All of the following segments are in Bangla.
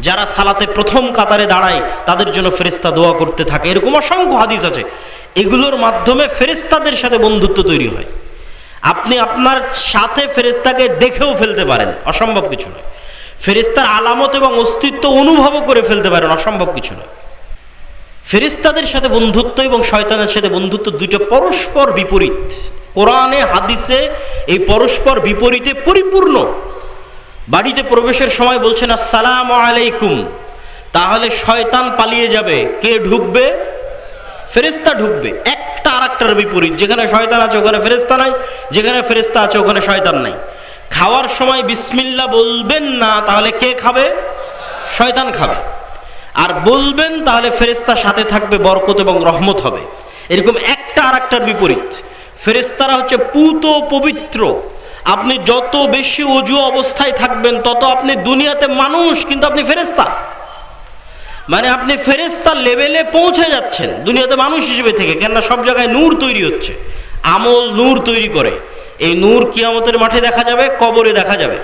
যারা সালাতে প্রথম কাতারে দাঁড়ায়, তাদের জন্য ফেরেস্তা দোয়া করতে থাকে। এরকম অসংখ্য হাদিস আছে। এগুলোর মাধ্যমে ফেরেস্তাদের সাথে বন্ধুত্ব তৈরি হয়। আপনি আপনার সাথে ফেরেস্তাকে দেখেও ফেলতে পারেন। অসম্ভব কিছু নয়। ফেরেস্তার আলামত এবং অস্তিত্ব অনুভবও করে ফেলতে পারেন। অসম্ভব কিছু নয়। ফেরেস্তাদের সাথে বন্ধুত্ব এবং শয়তানের সাথে বন্ধুত্ব দুটো পরস্পর বিপরীত। কোরআনে, হাদিসে এই পরস্পর বিপরীতে পরিপূর্ণ। বাড়িতে প্রবেশের সময় বলছেন আসসালাম আলাইকুম। তাহলে শয়তান পালিয়ে যাবে। কে ঢুকবে? ফেরেস্তা ঢুকবে। একটা আর একটার বিপরীত। যেখানে শয়তান আছে, ওখানে ফেরেস্তা নাই। যেখানে ফেরেস্তা আছে, ওখানে শয়তান নাই। খাওয়ার সময় বিসমিল্লা বলবেন না, তাহলে কে খাবে? শয়তান খাবে। আর বলবেন, তাহলে ফেরেস্তার সাথে থাকবে, বরকত এবং রহমত হবে। এরকম একটা আর একটার বিপরীত। ফেরেস্তারা হচ্ছে পুত পবিত্র। আপনি যত বেশি অজু অবস্থায় থাকবেন, তত আপনি দুনিয়াতে মানুষ, কিন্তু আপনি ফেরেস্তা মানে আপনি ফেরেস্তার লেভেলে পৌঁছে যাচ্ছেন, দুনিয়াতে মানুষ হিসেবে থেকে, কেননা সব জায়গায় নূর তৈরি হচ্ছে, আমল নূর তৈরি করে। এই নূর কিয়ামতের মাঠে দেখা যাবে, কবরে দেখা যাবে।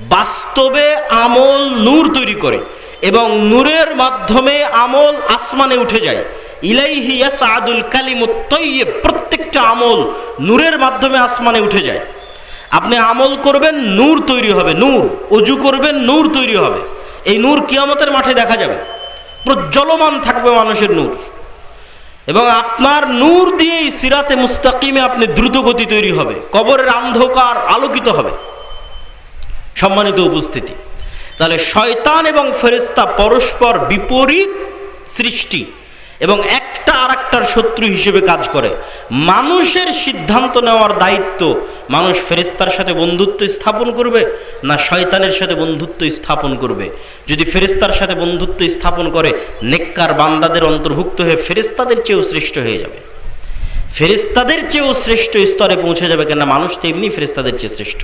বাস্তবে আমল নূর তৈরি করে, এবং নূরের মাধ্যমে আমল আসমানে উঠে যায়। ইলাইহি ইয়াসআদুল কালিমুত তৈয়ব, প্রত্যেকটা আমল নূরের মাধ্যমে আসমানে উঠে যায়। আপনি আমল করবেন, নূর তৈরি হবে, নূর। অজু করবেন, নূর তৈরি হবে। এই নূর কিয়ামতের মাঠে দেখা যাবে। প্রজ্বলমান থাকবে মানুষের নূর। এবং আপনার নূর দিয়েই সিরাতে মুস্তাকিমে আপনি দ্রুত গতি তৈরি হবে। কবরের অন্ধকার আলোকিত হবে। সম্মানিত উপস্থিতি, তাহলে শয়তান এবং ফেরেস্তা পরস্পর বিপরীত সৃষ্টি। এবং একটা আর একটার শত্রু হিসেবে কাজ করে। মানুষের সিদ্ধান্ত নেওয়ার দায়িত্ব মানুষ ফেরেস্তার সাথে বন্ধুত্ব স্থাপন করবে না শয়তানের সাথে বন্ধুত্ব স্থাপন করবে? যদি ফেরেস্তার সাথে বন্ধুত্ব স্থাপন করে, নেককার বান্দাদের অন্তর্ভুক্ত হয়ে ফেরেস্তাদের চেয়েও শ্রেষ্ঠ হয়ে যাবে। ফেরেস্তাদের চেয়েও শ্রেষ্ঠ স্তরে পৌঁছে যাবে কেননা মানুষ তো এমনি ফেরেস্তাদের চেয়ে শ্রেষ্ঠ।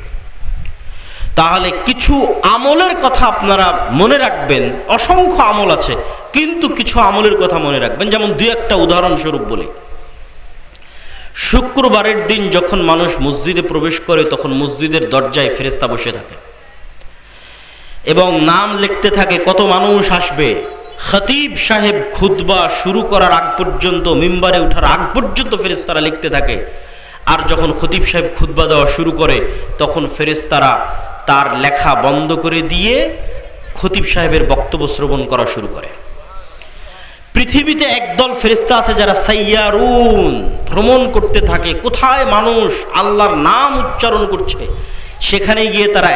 তাহলে কিছু আমলের কথা আপনারা মনে রাখবেন। অসংখ্য আমল আছে, কিন্তু কিছু আমলের কথা মনে রাখবেন। যেমন দুই একটা উদাহরণস্বরূপ বলি। শুক্রবারের দিন যখন মানুষ মসজিদে প্রবেশ করে, তখন মসজিদের দরজায় ফেরেস্তা বসে থাকে। এবং নাম লিখতে থাকে, কত মানুষ আসবে। খতিব সাহেব খুতবা শুরু করার আগ পর্যন্ত, মিম্বারে ওঠার আগ পর্যন্ত ফেরেস্তারা লিখতে থাকে। আর যখন খতিব সাহেব খুতবা দেওয়া শুরু করে, তখন ফেরেস্তারা তার লেখা বন্ধ করে দিয়ে খতিব সাহেবের বক্তব্য শ্রবণ করা শুরু করে। পৃথিবীতে একদল ফেরিস্তা আছে যারা সাইয়ারুন, ভ্রমণ করতে থাকে, কোথায় মানুষ আল্লাহর নাম উচ্চারণ করছে? সেখানে গিয়ে তারা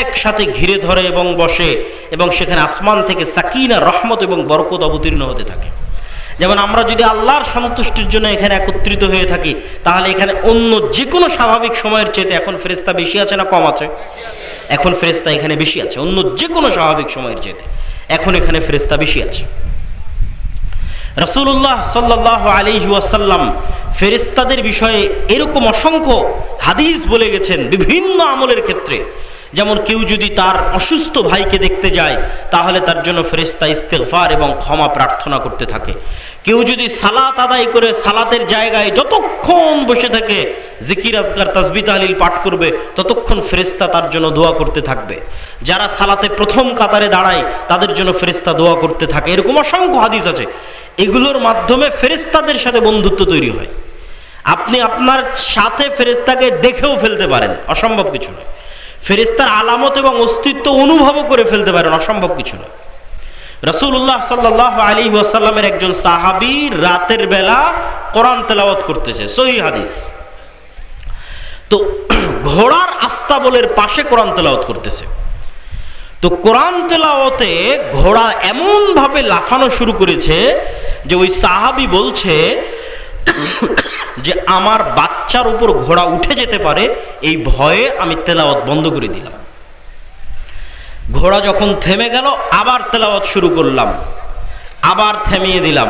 একসাথে ঘিরে ধরে এবং বসে এবং সেখানে আসমান থেকে সাকিনা, রহমত এবং বরকত অবতীর্ণ হতে থাকে। যেমন আমরা যদি আল্লাহর সন্তুষ্টির জন্য এখানে একত্রিত হয়ে থাকি, তাহলে এখানে অন্য যে কোনো স্বাভাবিক সময়ের চেয়ে এখন ফেরেস্তা বেশি আছে না কম আছে? এখন ফেরেস্তা এখানে বেশি আছে, অন্য যে কোনো স্বাভাবিক সময়ের চেয়ে এখন এখানে ফেরেস্তা বেশি আছে। রসুল্লাহ সাল্লাহ আলী ওয়াসাল্লাম ফেরেস্তাদের বিষয়ে এরকম অসংখ্য হাদিস বলে গেছেন বিভিন্ন আমলের ক্ষেত্রে। যেমন কেউ যদি তার অসুস্থ ভাইকে দেখতে যায়, তাহলে তার জন্য ফেরেস্তা ইস্তেফার এবং ক্ষমা প্রার্থনা করতে থাকে। কেউ যদি সালাত আদায় করে সালাতের জায়গায় যতক্ষণ বসে থাকে, জিকির আজগার তাসবিত আলিল পাঠ করবে, ততক্ষণ ফেরেস্তা তার জন্য দোয়া করতে থাকবে। যারা সালাতে প্রথম কাতারে দাঁড়ায়, তাদের জন্য ফেরেস্তা দোয়া করতে থাকে। এরকম অসংখ্য হাদিস আছে। এগুলোর মাধ্যমে ফেরেস্তাদের সাথে বন্ধুত্ব তৈরি হয়। আপনি আপনার সাথে ফেরেস্তাকে দেখেও ফেলতে পারেন। অসম্ভব কিছু নয়। ফেরিস্তার আলামত এবং অস্তিত্ব অনুভবও করে ফেলতে পারেন অসম্ভব কিছু নয়। রসুল্লাহ সাল্লাহ আলী ওয়াসাল্লামের একজন সাহাবি রাতের বেলা কোরআন তেলাওয়াত করতেছে, সহি হাদিস। তো ঘোড়ার আস্তাবলের পাশে কোরআন তেলাওয়াত করতেছে। তো কোরআন তেলাওয়াতে ঘোড়া এমনভাবে লাফানো শুরু করেছে যে ওই সাহাবি বলছে যে আমার বাচ্চার উপর ঘোড়া উঠে যেতে পারে, এই ভয়ে আমি তেলাওয়াত বন্ধ করে দিলাম। ঘোড়া যখন থেমে গেল, আবার তেলাওয়াত শুরু করলাম। আবার থেমিয়ে দিলাম,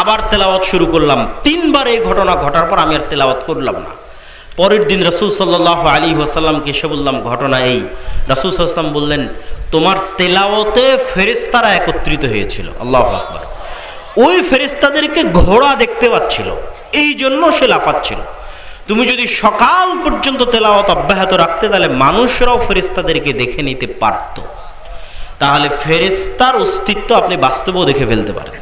আবার তেলাওয়াত শুরু করলাম। তিনবার এই ঘটনা ঘটার পর আমি আর তেলাওয়াত করলাম না। পরের দিন রসুল সাল্লাহ আলী ওসাল্লামকে এসে বললাম, ঘটনা এই। রসুল সাল্লাম বললেন, তোমার তেলাওতে ফেরিস্তারা একত্রিত হয়েছিল। আল্লাহ আকবর। ওই ফেরিস্তাদেরকে ঘোড়া দেখতে পাচ্ছিল। এই জন্য সে লাফাচ্ছিল। তুমি যদি সকাল পর্যন্ত তেলাওয়াত অব্যাহত রাখতে, তাহলে মানুষরাও ফেরিস্তাদেরকে দেখে নিতে পারত। তাহলে ফেরেস্তার অস্তিত্ব আপনি বাস্তবেও দেখে ফেলতে পারেন।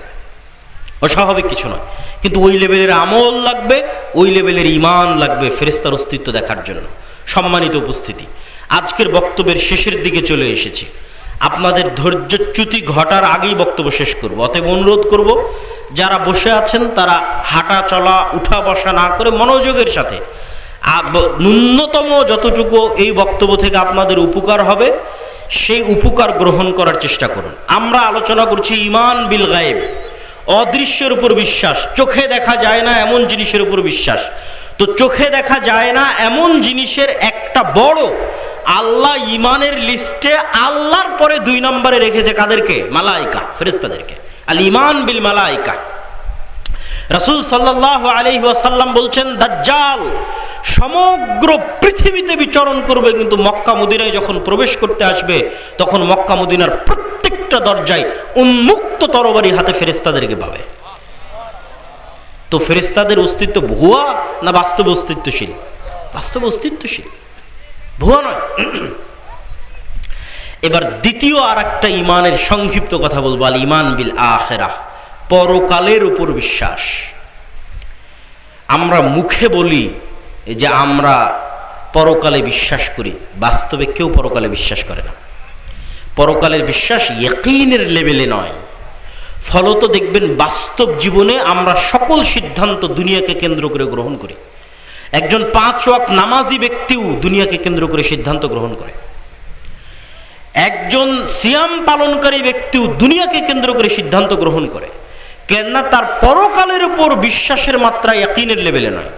অস্বাভাবিক কিছু নয়। কিন্তু ওই লেভেলের আমল লাগবে, ওই লেভেলের ইমান লাগবে ফেরেস্তার অস্তিত্ব দেখার জন্য। সম্মানিত উপস্থিতি, আজকের বক্তব্যের শেষের দিকে চলে এসেছি। আপনাদের ধৈর্যচ্যুতি ঘটার আগেই বক্তব্য শেষ করব। অতএব অনুরোধ করব, যারা বসে আছেন, তারা হাঁটা চলা, উঠা বসা না করে মনোযোগের সাথে ন্যূনতম যতটুকু এই বক্তব্য থেকে আপনাদের উপকার হবে, সেই উপকার গ্রহণ করার চেষ্টা করুন। আমরা আলোচনা করছি ইমান বিল গায়েব, অদৃশ্যের উপর বিশ্বাস। চোখে দেখা যায় না এমন জিনিসের উপর বিশ্বাস। তো চোখে দেখা যায় না এমন জিনিসের একটা বড় আল্লাহ ইমানের লিস্টে আল্লাহর পরে দুই নম্বরে রেখেছে কাদেরকে? মালাইকা ফেরেস্তাদেরকে আল ইমান বিল মালাইকা। রাসূল সাল্লাল্লাহু আলাইহি ওয়াসাল্লাম বলছেন, দাজ্জাল সমগ্র পৃথিবীতে বিচরণ করবে কিন্তু মক্কা মদিনায় যখন প্রবেশ করতে আসবে, তখন মক্কা মদিনার প্রত্যেকটা দরজায় উন্মুক্ত তরবারি হাতে ফেরেস্তাদেরকে পাবে। তো ফেরেস্তাদের অস্তিত্ব ভুয়া না বাস্তব অস্তিত্বশীল? বাস্তব অস্তিত্বশীল। ভুয়া নয়। এবার দ্বিতীয় আর একটা ইমানের সংক্ষিপ্ত কথা বলব, আল ইমান বিল আখেরা পরকালের উপর বিশ্বাস। আমরা মুখে বলি যে আমরা পরকালে বিশ্বাস করি, বাস্তবে কেউ পরকালে বিশ্বাস করে না। পরকালের বিশ্বাস ইয়কিনের লেভেলে নয়। ফলত দেখবেন বাস্তব জীবনে আমরা সকল সিদ্ধান্ত দুনিয়াকে কেন্দ্র করে গ্রহণ করি। একজন পাঁচ ওয়াক নামাজি ব্যক্তিও দুনিয়াকে কেন্দ্র করে সিদ্ধান্ত গ্রহণ করে। একজন সিয়াম পালনকারী ব্যক্তিও দুনিয়াকে কেন্দ্র করে সিদ্ধান্ত গ্রহণ করে। কেননা তার পরকালের উপর বিশ্বাসের মাত্রা ইয়াকিনের লেভেলে নয়।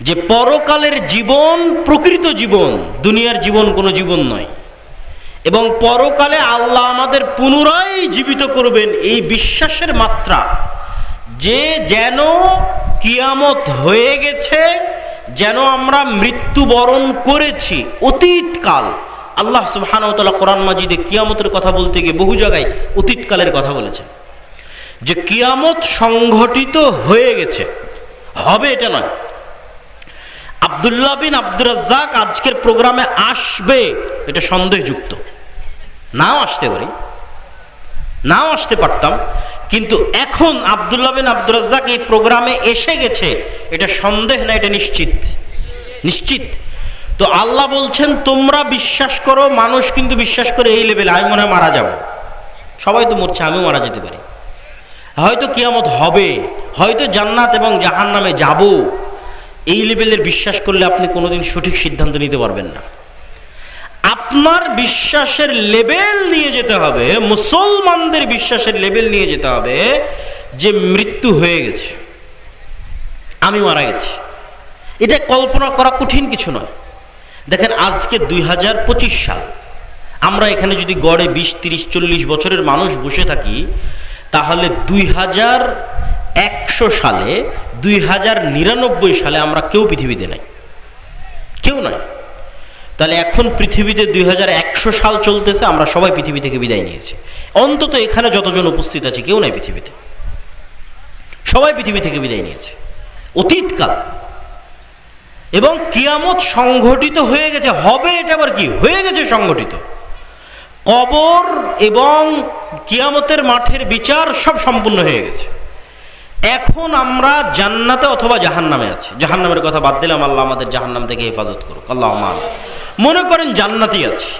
যে পরকালের জীবন প্রকৃত জীবন, দুনিয়ার জীবন কোনো জীবন নয়। এবং পরকালে আল্লাহ আমাদের পুনরায় জীবিত করবেন এই বিশ্বাসের মাত্রা। যে যেন কিয়ামত হয়ে গেছে, যেন আমরা মৃত্যুবরণ করেছি অতীতকাল। আল্লাহ সুবহানাহু কোরআন মাজিদে কিয়ামতের কথা বলতে গিয়ে বহু জায়গায় অতীতকালের কথা বলেছে যে কিয়ামত সংঘটিত হয়ে গেছে, হবে এটা নয়। আবদুল্লাহ বিন আব্দুর রাজ্জাক আজকের প্রোগ্রামে আসবে, এটা সন্দেহযুক্ত। নাও আসতে পারি। নাও আসতে পারতাম। কিন্তু এখন আবদুল্লাহ বিন আব্দুর এই প্রোগ্রামে এসে গেছে। এটা সন্দেহ না, এটা নিশ্চিত। নিশ্চিত। তো আল্লাহ বলছেন, তোমরা বিশ্বাস করো, মানুষ কিন্তু বিশ্বাস করে এই লেভেলে আমি মনে হয় মারা যাব। সবাই তো মরছে, আমিও মারা যেতে পারি। হয়তো কিয়ামত হবে, হয়তো জান্নাত এবং জাহান নামে যাব। এই লেভেলের বিশ্বাস করলে আপনি কোনোদিন সঠিক সিদ্ধান্ত নিতে পারবেন না। আপনার বিশ্বাসের লেভেল নিয়ে যেতে হবে, মুসলমানদের বিশ্বাসের লেভেল নিয়ে যেতে হবে যে মৃত্যু হয়ে গেছে, আমি মারা গেছি। এটা কল্পনা করা কঠিন কিছু নয়। দেখেন আজকে দুই হাজার পঁচিশ সাল, আমরা এখানে যদি গড়ে বিশ, তিরিশ, চল্লিশ বছরের মানুষ বসে থাকি, তাহলে দুই হাজার একশো সালে, দুই হাজার নিরানব্বই সালে আমরা কেউ পৃথিবীতে নাই। কেউ নয় তাহলে এখন পৃথিবীতে দুই হাজার একশো সাল চলতেছে, আমরা সবাই পৃথিবী থেকে বিদায় নিয়েছি। অন্তত এখানে যতজন উপস্থিত আছে, কেউ নাই পৃথিবীতে। সবাই পৃথিবী থেকে বিদায় নিয়েছে। অতীতকাল। এবং কিয়ামত সংঘটিত হয়ে গেছে। হবে এটা আবার কি? হয়ে গেছে সংঘটিত। কবর এবং কিয়ামতের মাঠের বিচার সব সম্পূর্ণ হয়ে গেছে। এখন আমরা জান্নাতে অথবা জাহান্নামে আছি। জাহান্নামের কথা বাদ দিলাম, আল্লাহ আমাদের জাহান্নাম থেকে হেফাজত করুক। আল্লাহ মনে করেন জান্নাতি আছি।